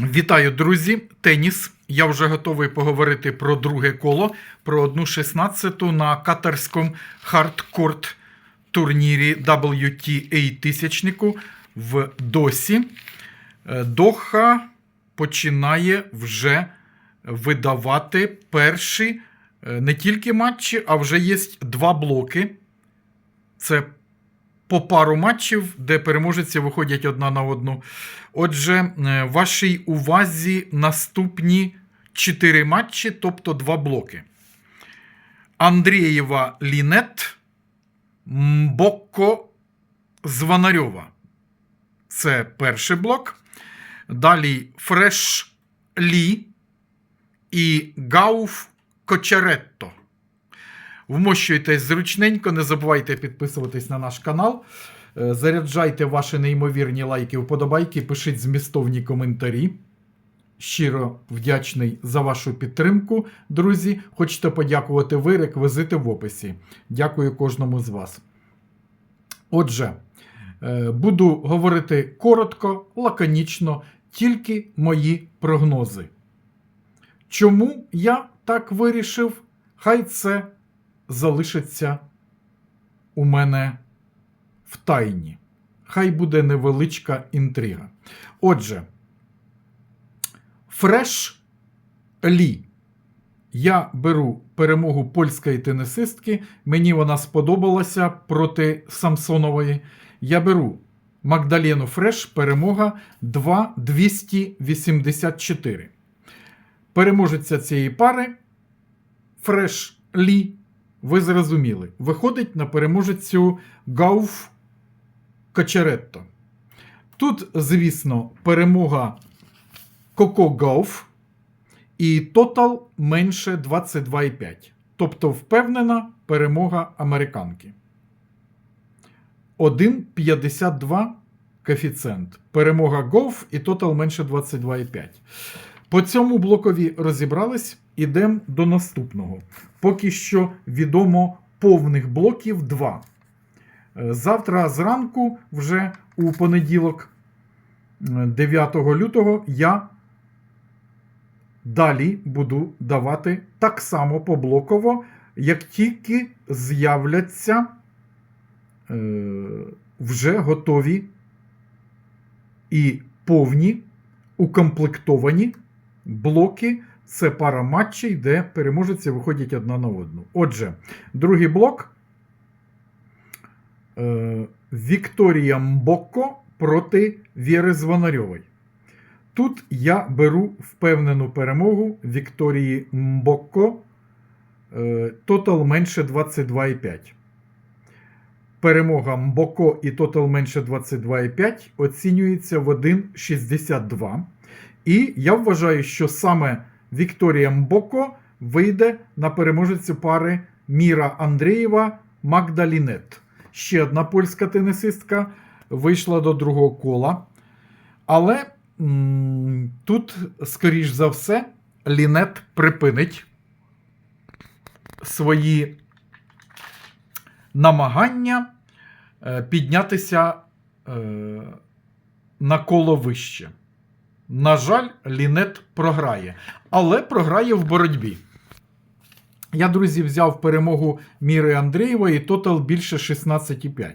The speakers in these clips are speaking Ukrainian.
Вітаю, друзі! Теніс. Я вже готовий поговорити про друге коло, про одну 16 на катарському хардкорт турнірі WTA тисячнику в Досі. Е, Доха починає вже видавати перші е, не тільки матчі, а вже є два блоки. Це по пару матчів, де переможці виходять одна на одну. Отже, е, вашій увазі наступні чотири матчі, тобто два блоки. Андрієва Лінет, Мбокко Звонарьова. Це перший блок. Далі Фреш Лі і Гауф Кочеретто. Вмощуйтесь зручненько, не забувайте підписуватись на наш канал. Е, Заряджайте ваші неймовірні лайки, вподобайки, пишіть змістовні коментарі. Щиро вдячний за вашу підтримку, друзі. Хочете подякувати ви, реквізити в описі. Дякую кожному з вас. Отже, е, буду говорити коротко, лаконічно, тільки мої прогнози. Чому я так вирішив? Хай це залишиться у мене в тайні. Хай буде невеличка інтрига. Отже, Фреш Лі. Я беру перемогу польської тенісистки. Мені вона сподобалася проти Самсонової. Я беру Магдалену Фреш, перемога 2,284. Переможеця цієї пари Фреш Лі, ви зрозуміли, виходить на переможецю Гауф Кочеретто. Тут, звісно, перемога Коко Гауф і тотал менше 22,5. Тобто впевнена перемога американки. 1,52 коефіцієнт. Перемога Гоуф і тотал менше 22,5. По цьому блокові розібрались. Ідемо до наступного. Поки що відомо повних блоків 2. Е, Завтра зранку, вже у понеділок, е, 9 лютого, я далі буду давати так само поблоково, як тільки з'являться е, вже готові і повні укомплектовані блоки. Це пара матчей, де переможці виходять одна на одну. Отже, другий блок. Е, Вікторія Мбокко проти Віри Звонарьової. Тут я беру впевнену перемогу Вікторії Мбокко. Е, Тотал менше 22,5. Перемога Мбоко і тотал менше 22,5 оцінюється в 1,62. І я вважаю, що саме Вікторія Мбоко вийде на переможецю пари Міра Андрієва Магдалінет. Ще одна польська тенісистка вийшла до другого кола. Але м, тут, скоріш за все, Лінет припинить свої намагання е, піднятися е, на коло вище. На жаль, Лінет програє, але програє в боротьбі. Я, друзі, взяв перемогу Міри Андрієвої тотал більше 16,5.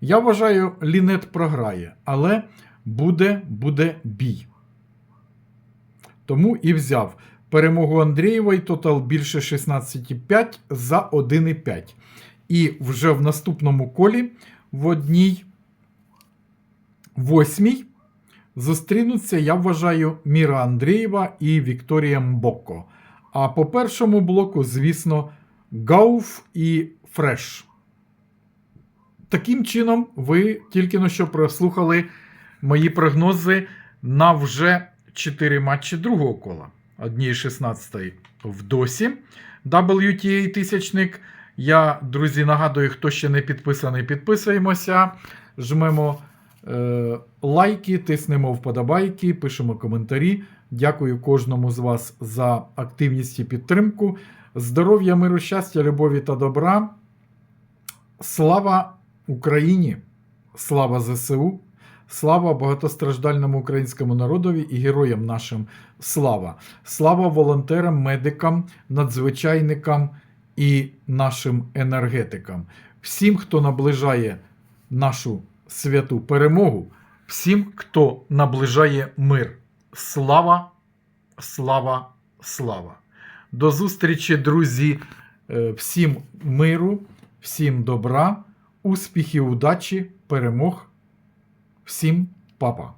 Я вважаю, Лінет програє, але буде, буде бій. Тому і взяв перемогу Андрієвої тотал більше 16,5 за 1,5. І вже в наступному колі в одній восьмій зустрінуться, я вважаю, Міра Андрієва і Вікторія Мбоко. А по першому блоку, звісно, Гауф і Фреш. Таким чином, ви тільки що прослухали мої прогнози на вже 4 матчі другого кола. Одній 16 в досі. WTA тисячник. Я, друзі, нагадую, хто ще не підписаний, підписуємося. Жмемо лайки, тиснемо вподобайки, пишемо коментарі. Дякую кожному з вас за активність і підтримку. Здоров'я, миру, щастя, любові та добра. Слава Україні! Слава ЗСУ! Слава багатостраждальному українському народові і героям нашим слава. Слава волонтерам, медикам, надзвичайникам і нашим енергетикам. Всім, хто наближає нашу святу перемогу, всім, хто наближає мир. Слава, слава, слава. До зустрічі, друзі. Е, Всім миру, всім добра, успіхів, удачі, перемог. Всім папа.